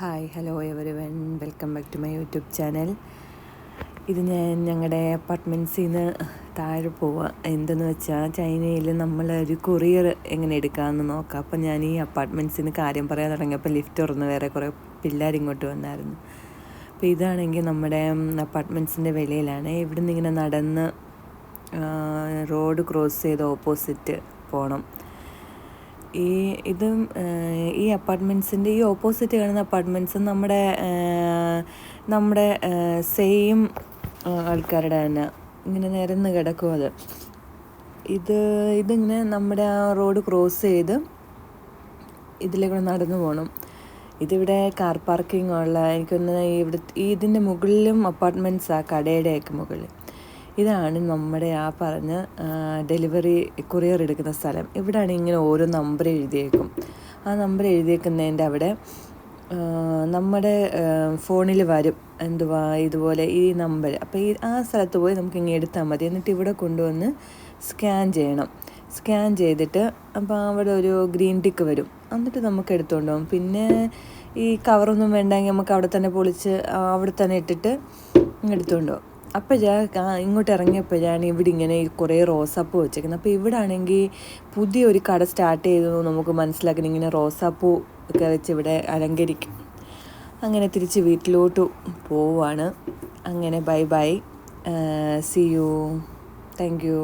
Hi hello everyone welcome back to my YouTube channel. ഇത് ഞാൻ ഞങ്ങളുടെ അപ്പാർട്ട്മെന്റ്സിൽ നിന്ന് താഴെ പോവുക എന്തെന്ന് വെച്ചാൽ ചൈനയിൽ നമ്മൾ ഒരു കൊറിയർ എങ്ങനെ എടുക്കാമെന്ന് നോക്കാം. അപ്പം ഞാൻ ഈ അപ്പാർട്ട്മെന്റ്സിൽ നിന്ന് കാര്യം പറയാൻ തുടങ്ങിയപ്പോൾ ലിഫ്റ്റ് തുറന്ന് വേറെ കുറേ പിള്ളേർ ഇങ്ങോട്ട് വന്നായിരുന്നു. അപ്പോൾ ഇതാണെങ്കിൽ നമ്മുടെ അപ്പാർട്ട്മെന്റ്സിന്റെ വിലയിലാണ് ഇവിടുന്ന് ഇങ്ങനെ നടന്ന് റോഡ് ക്രോസ് ചെയ്ത് ഓപ്പോസിറ്റ് പോകണം ഈ ഇതും ഈ അപ്പാർട്ട്മെന്റ്സിന്റെ ഈ ഓപ്പോസിറ്റ് കാണുന്ന അപ്പാർട്ട്മെന്റ്സ് നമ്മുടെ നമ്മുടെ സെയിം ആൾക്കാരുടെ തന്നെ. ഇങ്ങനെ നിരന്ന് കിടക്കും അത്. ഇത് ഇതിങ്ങനെ നമ്മുടെ ആ റോഡ് ക്രോസ് ചെയ്ത് ഇതിലേക്കൂടെ നടന്നു പോകണം ഇതിവിടെ കാർ പാർക്കിംഗ് ഉള്ള എനിക്കൊന്ന് ഇവിടെ ഇതിന്റെ മുകളിലും അപ്പാർട്ട്മെന്റ്സാണ് കടയുടെയൊക്കെ മുകളിൽ. ഇതാണ് നമ്മുടെ ആ പറഞ്ഞ ഡെലിവറി കൊറിയർ എടുക്കുന്ന സ്ഥലം. ഇവിടെയാണ് ഇങ്ങനെ ഓരോ നമ്പർ എഴുതിയേക്കും. ആ നമ്പർ എഴുതിയേക്കുന്നതിന്റെ അവിടെ നമ്മുടെ ഫോണിൽ വരും. എന്തുവാ ഇതുപോലെ ഈ നമ്പർ. അപ്പോൾ ഈ ആ സ്ഥലത്ത് പോയി നമുക്ക് ഇങ്ങനെ എടുത്താൽ മതി. എന്നിട്ട് ഇവിടെ കൊണ്ടുവന്ന് സ്കാൻ ചെയ്യണം. സ്കാൻ ചെയ്തിട്ട് അപ്പോൾ അവിടെ ഒരു ഗ്രീൻ ടിക്ക് വരും. എന്നിട്ട് നമുക്ക് എടുത്തുകൊണ്ട് പോകും പിന്നെ ഈ കവറൊന്നും വേണ്ടെങ്കിൽ നമുക്ക് അവിടെ തന്നെ പൊളിച്ച് അവിടെ തന്നെ ഇട്ടിട്ട് എടുത്തുകൊണ്ട് പോകും അപ്പോൾ ഞാൻ ഇങ്ങോട്ട് ഇറങ്ങിയപ്പോൾ ഞാൻ ഇവിടെ ഇങ്ങനെ കുറേ റോസാപ്പൂ വെച്ചേക്കുന്നത് അപ്പോൾ ഇവിടെ ആണെങ്കിൽ പുതിയൊരു കട സ്റ്റാർട്ട് ചെയ്തു നമുക്ക് മനസ്സിലാക്കണം ഇങ്ങനെ റോസാപ്പൂ ഒക്കെ വെച്ച് ഇവിടെ അലങ്കരിക്കും. അങ്ങനെ തിരിച്ച് വീട്ടിലോട്ട് പോവുകയാണ് അങ്ങനെ bye bye. See you. Thank you.